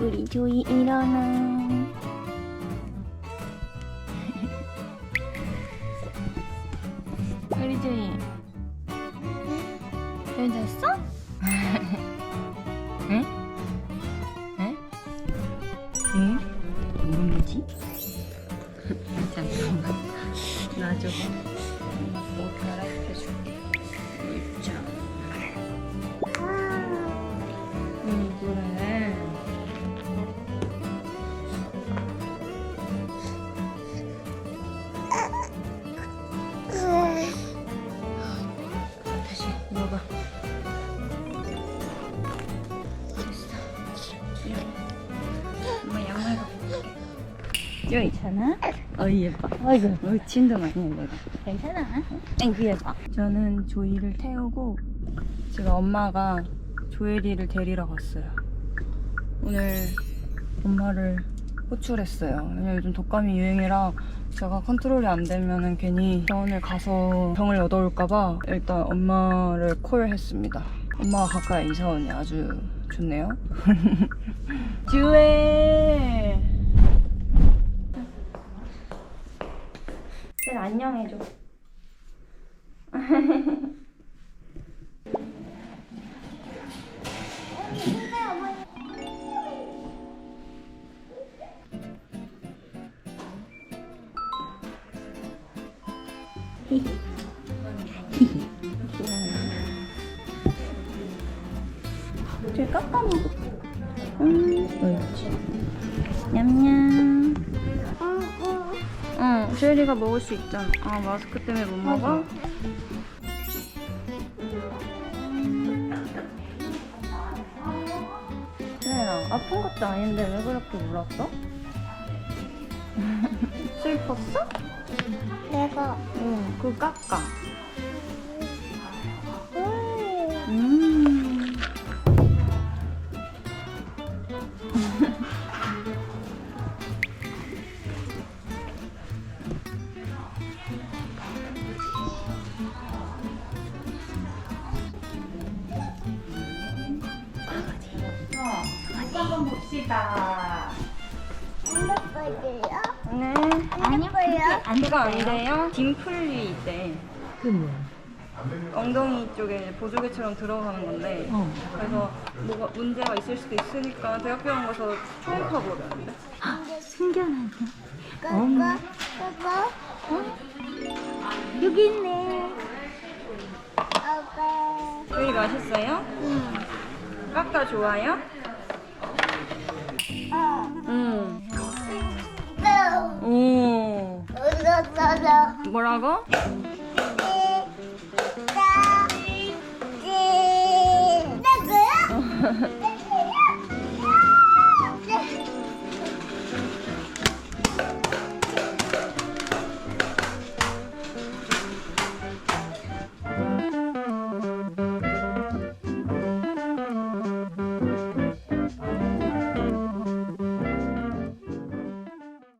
우리 조이 일어나. 우리 조이. 잘 잤어? 응? 응? 응? 누구지? 잠깐만. 놔줘. 옷 갈아입혀줄게. 여기 있잖아. 어이 예뻐. 아이고, 어, 침도 많이 내가. 괜찮아. 땡큐 예뻐. 저는 조이를 태우고 지금 엄마가 조엘이를 데리러 갔어요. 오늘 엄마를 호출했어요. 왜냐면 요즘 독감이 유행이라 제가 컨트롤이 안 되면은 괜히 병원에 가서 병을 얻어올까봐 일단 엄마를 콜했습니다. 엄마가 가까이 이사 오니 아주 좋네요. 주혜! 쟤 깎아먹어. 음, 옳지. 냠냠. 응, 쉐리가 먹을 수 있잖아. 아, 마스크 때문에 못 먹어? 쉐리야, 아픈 것도 아닌데 왜 그렇게 울었어? 슬펐어? 내가 응, 그 깎아. 음. 한번 봅시다. 핸드폰이요? 네. 아니고요. 그거 아니래요? 딤플이 있대. 그 뭐야? 엉덩이 쪽에 보조개처럼 들어가는 건데 어. 그래서 뭐가 문제가 있을 수도 있으니까 대학병원 가서 초음파 보려는데 신기하네. 그거 그거 어? 여기 있네. 여기 맛있어요? 응. 깎아 좋아요? 뭐라고? 네, 네, 네.